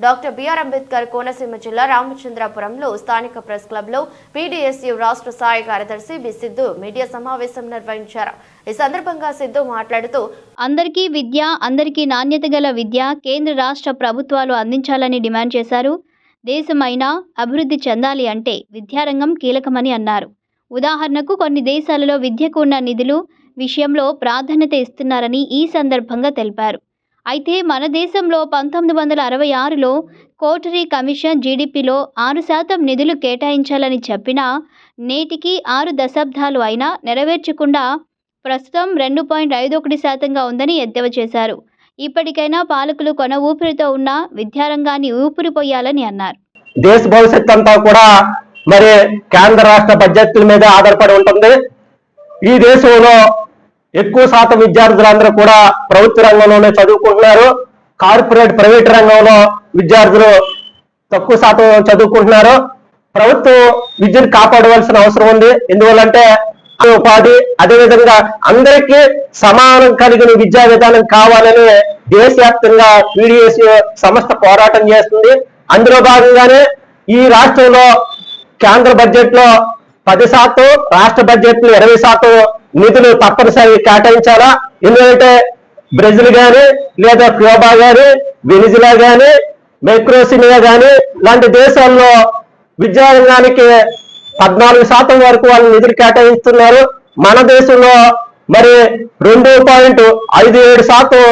Doctor BR Ambedkar Konaseema జిల్లా రామచంద్రాపురంలో స్థానిక press క్లబ్లో పీడీఎస్యు రాష్ట్ర సహాయ కార్యదర్శి బి సిద్ధు మీడియా సమావేశం నిర్వహించారు. ఈ సందర్భంగా సిద్ధు మాట్లాడుతూ అందరికీ విద్య అందరికీ నాణ్యత గల విద్య కేంద్ర రాష్ట్ర ప్రభుత్వాలు అందించాలని డిమాండ్ చేశారు. దేశమైనా అభివృద్ధి చెందాలి అంటే విద్యారంగం కీలకమని అన్నారు. ఉదాహరణకు కొన్ని దేశాలలో విద్యకు ఉన్న నిధులు విషయంలో ప్రాధాన్యత ఇస్తున్నారని ఈ సందర్భంగా తెలిపారు. అయితే మన దేశంలో పంతొమ్మిది వందల అరవై ఆరులో కోటరీ కమిషన్ జీడిపిలో ఆరు శాతం నిధులు కేటాయించాలని చెప్పినా నేటికి ఆరు దశాబ్దాలు అయినా నెరవేర్చకుండా ప్రస్తుతం రెండు పాయింట్ ఐదు ఒకటి శాతంగా ఉందని ఎద్దేవా చేశారు. ఇప్పటికైనా పాలకులు కొన ఊపిరితో ఉన్న విద్యారంగాన్ని ఊపిరిపోయాలని అన్నారు. దేశ భవిష్యత్ అంతా కూడా మరి కేంద్ర రాష్ట్ర బడ్జెట్ల మీద ఆధారపడి ఉంటుంది. ఈ దేశంలో ఎక్కువ శాతం విద్యార్థులందరూ కూడా ప్రభుత్వ రంగంలోనే చదువుకుంటున్నారు. కార్పొరేట్ ప్రైవేట్ రంగంలో విద్యార్థులు తక్కువ శాతం చదువుకుంటున్నారు. ప్రభుత్వం విద్యను కాపాడవలసిన అవసరం ఉంది. ఎందువల్లంటే ఉపాధి అదేవిధంగా అందరికీ సమానం కలిగిన విద్యా విధానం కావాలని దేశవ్యాప్తంగా పీడిఎస్ సంస్థ పోరాటం చేస్తుంది. అందులో భాగంగానే ఈ రాష్ట్రంలో కేంద్ర బడ్జెట్లో పది శాతం రాష్ట్ర బడ్జెట్లో ఇరవై శాతం నిధులు తప్పనిసరి కేటాయించాలా? ఎందుకంటే బ్రెజిల్ గాని లేదా క్యూబా గాని వెనిజులా గాని మైక్రోసినియా గాని లాంటి దేశాల్లో విద్యారంగానికి పద్నాలుగు శాతం వరకు వాళ్ళు నిధులు కేటాయిస్తున్నారు. మన దేశంలో మరి రెండు పాయింట్ ఐదు ఏడు శాతం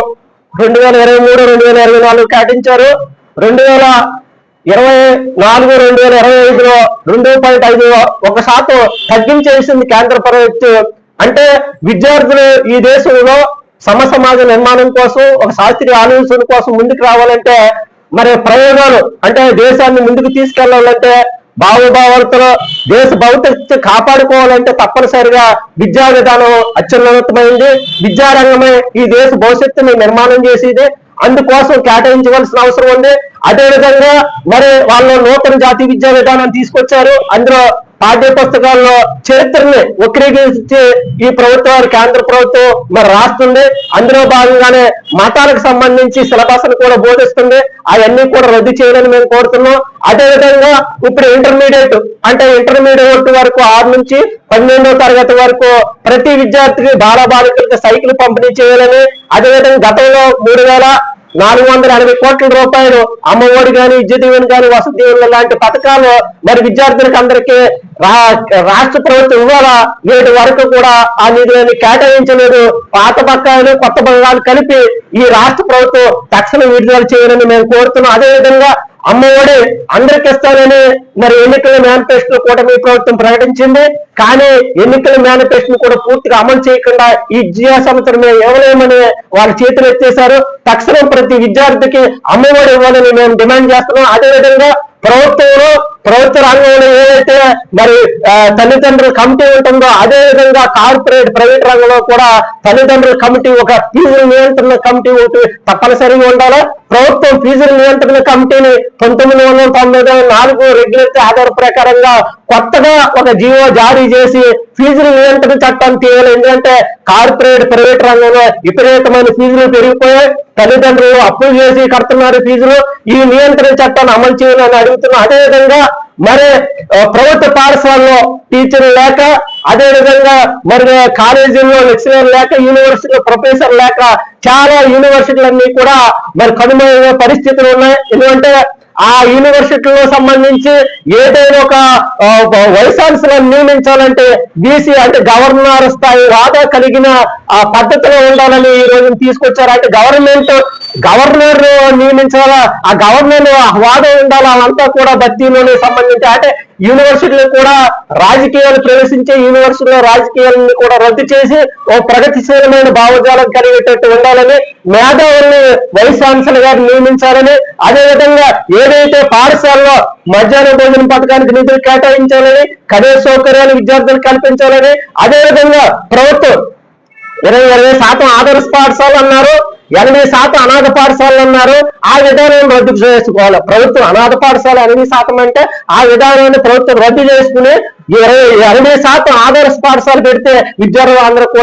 రెండు వేల ఇరవై మూడు రెండు వేల ఇరవై నాలుగు కేటాయించారు. రెండు వేల ఇరవై నాలుగు రెండు వేల ఇరవై ఐదులో రెండు పాయింట్ ఐదు ఒక శాతం తగ్గించేసింది కేంద్ర ప్రభుత్వం అంటే విద్యార్థులు ఈ దేశంలో సమ సమాజ నిర్మాణం కోసం ఒక శాస్త్రీయ ఆలోచన కోసం ముందుకు రావాలంటే మరి ప్రయోగాలు అంటే దేశాన్ని ముందుకు తీసుకెళ్ళాలంటే భావభావాలతో దేశ భవిష్యత్తు కాపాడుకోవాలంటే తప్పనిసరిగా విద్యా విధానం అత్యున్నతమైంది. విద్యారంగమే ఈ దేశ భవిష్యత్తుని నిర్మాణం చేసేది. అందుకోసం కేటాయించవలసిన అవసరం ఉంది. అదేవిధంగా మరి వాళ్ళు నూతన జాతీయ విద్యా విధానం తీసుకొచ్చారు. అందులో పాఠ్య పుస్తకాల్లో చరిత్రని వక్రీకరించి ఈ ప్రభుత్వం కేంద్ర ప్రభుత్వం మరి రాస్తుంది. అందులో భాగంగానే మతాలకు సంబంధించి సిలబస్ కూడా బోధిస్తుంది. అవన్నీ కూడా రద్దు చేయాలని మేము కోరుతున్నాం. అదేవిధంగా ఇప్పుడు ఇంటర్మీడియట్ అంటే ఇంటర్మీడియట్ వరకు ఆరు నుంచి పన్నెండో తరగతి వరకు ప్రతి విద్యార్థికి బాల బాలికలకు సైకిల్ పంపిణీ చేయాలని అదేవిధంగా గతంలో మూడు వేల నాలుగు వందల అరవై కోట్ల రూపాయలు అమ్మఒడి గాని విద్య దీవెన గాని వసతి దీవెన లాంటి పథకాలు మరి విద్యార్థులకు అందరికీ రా- రాష్ట్ర ప్రభుత్వం ఇవాళ నేటి వరకు కూడా ఆ నిధులని కేటాయించలేదు. పాత బకాయిలు కొత్త బకాయిలు కలిపి ఈ రాష్ట్ర ప్రభుత్వం తక్షణం విడుదల చేయాలని మేము కోరుతున్నాం. అదేవిధంగా అమ్మఒడి అందరికి ఇస్తానని మరి ఎన్నికల మేనిఫెస్టో కూటమి ప్రభుత్వం ప్రకటించింది. కానీ ఎన్నికల మేనిఫెస్టోని కూడా పూర్తిగా అమలు చేయకుండా ఈ జియా సంవత్సరం ఇవ్వలేమని వాళ్ళ చేతులు ఎత్తేశారు. తక్షణం ప్రతి విద్యార్థికి అమ్మఒడి ఇవ్వాలని మేము డిమాండ్ చేస్తున్నాం. అదేవిధంగా ప్రభుత్వంలో ప్రభుత్వ రంగంలో ఏదైతే మరి ఆ, తల్లిదండ్రుల కమిటీ ఉంటుందో అదే విధంగా కార్పొరేట్ ప్రైవేట్ రంగంలో కూడా తల్లిదండ్రుల కమిటీ ఒక ఫీజుల నియంత్రణ కమిటీ ఒకటి తప్పనిసరిగా ఉండాలి. ప్రభుత్వం ఫీజుల నియంత్రణ కమిటీని పంతొమ్మిది వందల తొంభై నాలుగు రెగ్యులేటరీ ఆధార ప్రకారంగా కొత్తగా ఒక జీవో జారీ చేసి ఫీజుల నియంత్రణ చట్టం తీయాలి. ఎందుకంటే కార్పొరేట్ ప్రైవేట్ రంగంలో విపరీతమైన ఫీజులు పెరిగిపోయాయి. తల్లిదండ్రులు అప్పులు చేసి కడుతున్నారు ఫీజులు. ఈ నియంత్రణ చట్టాన్ని అమలు చేయాలని అడుగుతున్నాం అదేవిధంగా మరి ప్రభుత్వ పాఠశాలలో టీచర్లు లేక అదే విధంగా మరి కాలేజీల్లో లెక్చరర్ లేక యూనివర్సిటీలో ప్రొఫెసర్ లేక చాలా యూనివర్సిటీలన్నీ కూడా మరి కనుమైన పరిస్థితులు ఉన్నాయి. ఎందుకంటే ఆ యూనివర్సిటీలో సంబంధించి ఏదైనా ఒక వైస్ ఛాన్సలర్ నియమించాలంటే బీసీ అంటే గవర్నర్ స్థాయి వాదా కలిగిన ఆ పద్ధతిలో ఉండాలని ఈ రోజు తీసుకొచ్చారు అంటే గవర్నమెంట్ గవర్నర్ నియమించాలా? ఆ గవర్నర్ హోదా ఉండాలా? అంతా కూడా భర్తీలోనే సంబంధించి అంటే యూనివర్సిటీలు కూడా రాజకీయాలు ప్రవేశించే యూనివర్సిటీలో రాజకీయాలను కూడా రద్దు చేసి ఓ ప్రగతిశీలమైన భావజాలం కలిగేటట్టు ఉండాలని మేధావుల్ని వైస్ ఛాన్సలర్ గారు నియమించాలని అదేవిధంగా ఏదైతే పాఠశాలలో మధ్యాహ్న భోజన పథకానికి నిధులు కేటాయించాలని కనీస సౌకర్యాలు విద్యార్థులకు కల్పించాలని అదేవిధంగా ప్రభుత్వం ఇరవై ఇరవై శాతం ఆదర్శ పాఠశాలలు అన్నారు. ఎనభై శాతం అనాథ పాఠశాలలు అన్నారు. ఆ విధానం రద్దు చేసుకోవాలి. ప్రభుత్వం అనాథ పాఠశాల ఎనభై శాతం అంటే ఆ విధానాన్ని ప్రభుత్వం రద్దు చేసుకుని ఇరవై ఎనభై శాతం ఆదర్శ పాఠశాల పెడితే విద్యార్థులు అందరూ కూడా